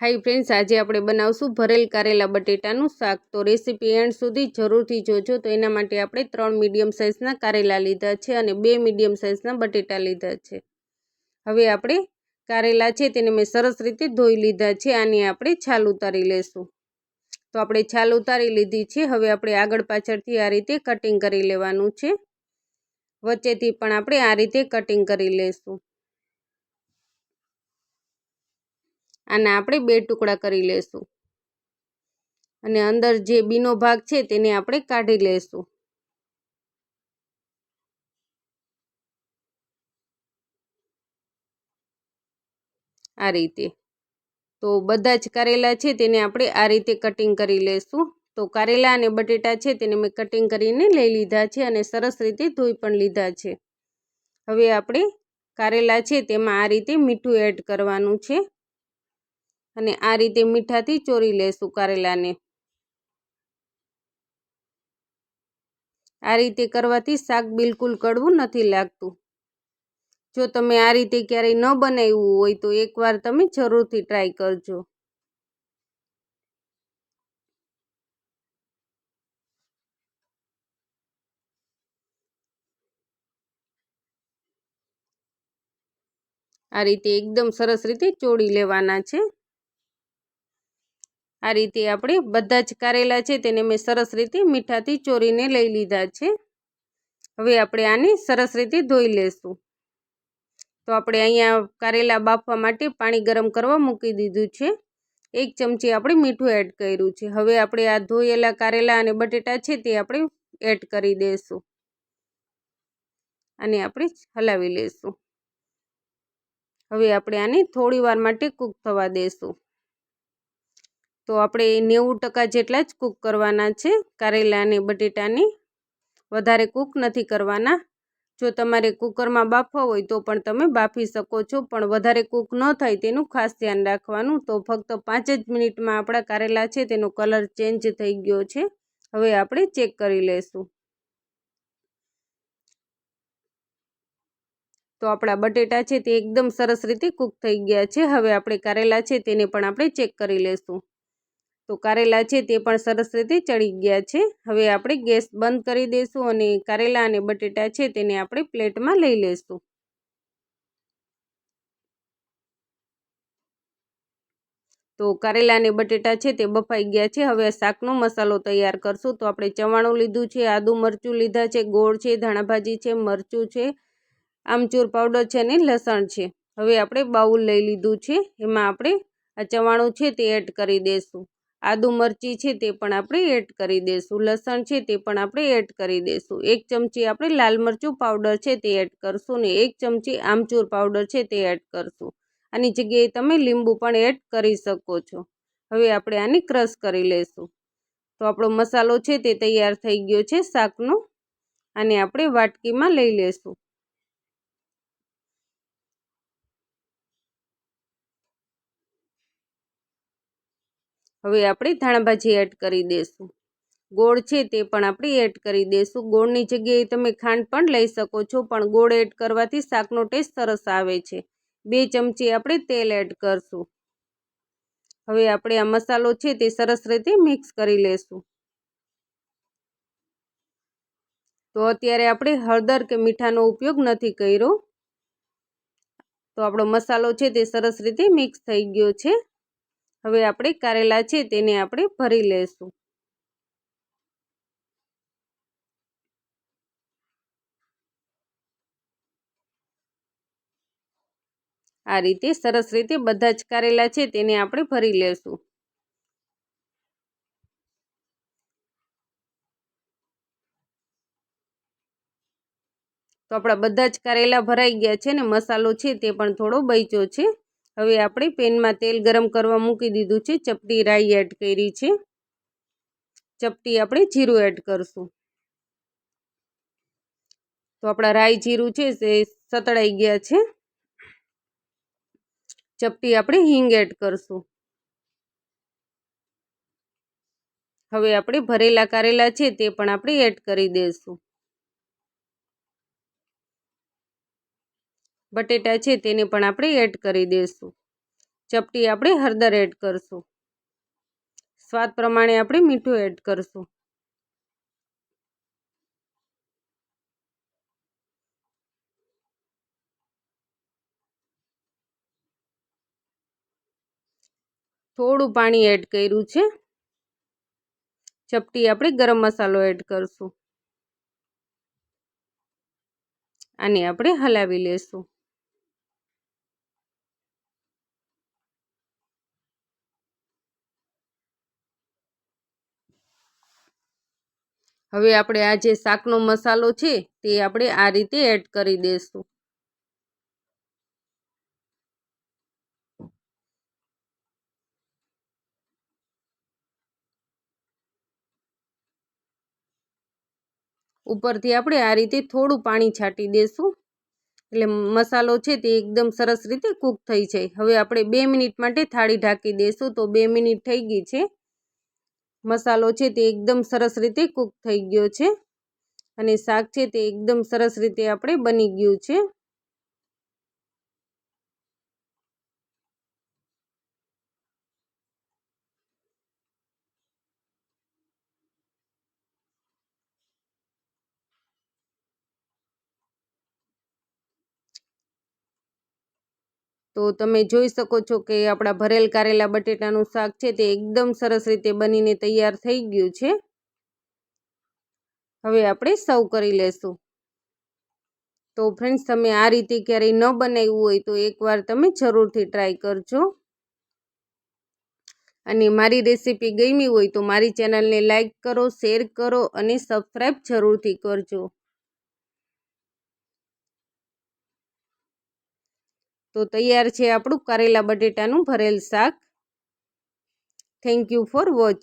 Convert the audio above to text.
High friends આજે આપણે બનાવશું ભરેલ કારેલા બટેટાનું શાક. તો રેસીપી એન્ડ સુધી જરૂરથી જોજો. તો એના માટે આપણે ત્રણ મીડિયમ સાઇઝના કારેલા લીધા છે અને બે મીડિયમ સાઇઝના બટેટા લીધા છે. હવે આપણે કારેલા છે તેને મેં સરસ રીતે ધોઈ લીધા છે. આની આપણે છાલ ઉતારી લેશું. તો આપણે છાલ ઉતારી લીધી છે. હવે આપણે આગળ પાછળથી આ રીતે કટિંગ કરી લેવાનું છે. વચ્ચેથી પણ આપણે આ રીતે કટિંગ કરી લેશું. આના આપણે બે ટુકડા કરી લેશું. અને અંદર જે બીનો ભાગ છે તેને આપણે કાઢી લેશું. આ રીતે. તો બધા જ કારેલા છે તેને આપણે આ રીતે કટિંગ કરી લેશું. તો કારેલા અને બટેટા છે તેને મેં કટિંગ કરીને લઈ લીધા છે અને સરસ રીતે ધોઈ પણ લીધા છે. હવે આપણે કારેલા છે તેમાં આ રીતે મીઠું એડ કરવાનું છે. અને આ રીતે મીઠાથી ચોરી લેશું કારેલાને. આ રીતે કરવાથી શાક બિલકુલ કડવું નથી લાગતું. જો તમે આ રીતે ક્યારેય ન બનાવ્યું હોય તો એકવાર તમે જરૂરથી ટ્રાય કરજો. આ રીતે એકદમ સરસ રીતે ચોળી લેવાના છે. આ રીતે આપણે બધા જ કારેલા છે તેને મેં સરસ રીતે મીઠાથી ચોરીને લઈ લીધા છે. હવે આપણે આને સરસ રીતે ધોઈ લેશું. તો આપણે અહીંયા કારેલા બાફવા માટે પાણી ગરમ કરવા મૂકી દીધું છે. એક ચમચી આપણે મીઠું એડ કર્યું છે. હવે આપણે આ ધોયેલા કારેલા અને બટેટા છે તે આપણે એડ કરી દઈશું અને આપણે હલાવી લઈશું હવે આપણે આને થોડી વાર માટે કૂક થવા દઈશું તો આપણે નેવું ટકા જેટલા જ કૂક કરવાના છે, કારેલા બટેટાને વધારે કૂક નથી કરવાના. જો તમારે કુકરમાં બાફવા હોય તો પણ તમે બાફી શકો છો, પણ વધારે કૂક ન થાય તેનું ખાસ ધ્યાન રાખવાનું. તો ફક્ત પાંચ જ મિનિટમાં આપણા કારેલા છે, તેનો કલર ચેન્જ થઈ ગયો છે. હવે આપણે ચેક કરી લઈશું. તો આપણા બટેટા છે તે એકદમ સરસ રીતે કૂક થઈ ગયા છે. હવે આપણે કારેલા છે તેને પણ આપણે ચેક કરી લઈશું. તો કારેલા છે તે પણ સરસ રીતે ચડી ગયા છે. હવે આપણે ગેસ બંધ કરી દઈશું અને કારેલા અને બટેટા છે તેને આપણે પ્લેટમાં લઈ લઈશું. તો કારેલા અને બટેટા છે તે બફાઈ ગયા છે. હવે શાકનો મસાલો તૈયાર કરશું. તો આપણે ચવાણું લીધું છે, આદુ મરચું લીધા છે, ગોળ છે, ધાણાભાજી છે, મરચું છે, આમચૂર પાવડર છે અને લસણ છે. હવે આપણે બાઉલ લઈ લીધું છે. એમાં આપણે આ ચવાણું છે તે એડ કરી દઈશું. આદુ મરચી છે તે પણ આપણે એડ કરી દઈશું લસણ છે તે પણ આપણે એડ કરી દઈશું એક ચમચી આપણે લાલ મરચું પાવડર છે તે એડ કરશું ને એક ચમચી આમચૂર પાવડર છે તે એડ કરશું. આની જગ્યાએ તમે લીંબુ પણ એડ કરી શકો છો. હવે આપણે આને ક્રશ કરી લઈશું તો આપણો મસાલો છે તે તૈયાર થઈ ગયો છે શાકનો. આને આપણે વાટકીમાં લઈ લઈશું હવે આપણે ધાણાભાજી એડ કરી દઈશું ગોળ છે તે પણ આપણે એડ કરી દઈશું ગોળની જગ્યાએ તમે ખાંડ પણ લઈ શકો છો, પણ ગોળ એડ કરવાથી શાકનો ટેસ્ટ સરસ આવે છે. બે ચમચી આપણે તેલ એડ કરશું. હવે આપણે આ મસાલો છે તે સરસ રીતે મિક્સ કરી લેશું. તો અત્યારે આપણે હળદર કે મીઠાનો ઉપયોગ નથી કર્યો. તો આપણો મસાલો છે તે સરસ રીતે મિક્સ થઈ ગયો છે. હવે આપણે કારેલા છે તેને આપણે ભરી લઈશું આ રીતે સરસ રીતે બધા જ કારેલા છે તેને આપણે ભરી લેશું. તો આપણા બધા જ કારેલા ભરાઈ ગયા છે ને મસાલો છે તે પણ થોડો બચ્યો છે. હવે આપણે પેનમાં તેલ ગરમ કરવા મૂકી દીધું છે. ચપટી રાઈ એડ કરી છે. ચપટી આપણે જીરું એડ કરશું. તો આપણા રાઈ જીરું છે તે સતળાઈ ગયા છે. ચપટી આપણે હિંગ એડ કરશું. હવે આપણે ભરેલા કારેલા છે તે પણ આપણે એડ કરી દઈશું. બટેટા છે તેને પણ આપણે એડ કરી દઈશું ચપટી આપણે હળદર એડ કરશું. સ્વાદ પ્રમાણે આપણે મીઠું એડ કરશું. થોડું પાણી એડ કર્યું છે. ચપટી આપણે ગરમ મસાલો એડ કરશું. આને આપણે હલાવી લેશું. હવે આપણે આ જે શાકનો મસાલો છે, તે આપણે આ રીતે એડ કરી દઈશું. ઉપરથી આપણે આ રીતે થોડું પાણી છાંટી દઈશું. એટલે મસાલો છે તે એકદમ સરસ રીતે કૂક થઈ જાય. હવે આપણે બે મિનિટ માટે થાળી ઢાંકી દઈશું. તો બે મિનિટ થઈ ગઈ છે. મસાલો છે તે એકદમ સરસ રીતે કૂક થઈ ગયો છે. અને શાક છે તે એકદમ સરસ રીતે આપણે બની ગયું છે. તો તમે જોઈ શકો છો કે આપણા ભરેલ કારેલા બટેટાનું શાક છે તે એકદમ સરસ રીતે બનીને તૈયાર થઈ ગયું છે. હવે આપણે સર્વ કરી લેશું. તો ફ્રેન્ડ્સ, તમે આ રીતે ક્યારેય ન બનાવ્યું હોય તો એકવાર તમે જરૂરથી ટ્રાય કરજો. અને મારી રેસીપી ગમી હોય તો મારી ચેનલને લાઈક કરો, શેર કરો અને સબસ્ક્રાઈબ જરૂરથી કરજો. તો તૈયાર છે આપણું કરેલા બટેટાનું ભરેલ શાક. Thank you for watch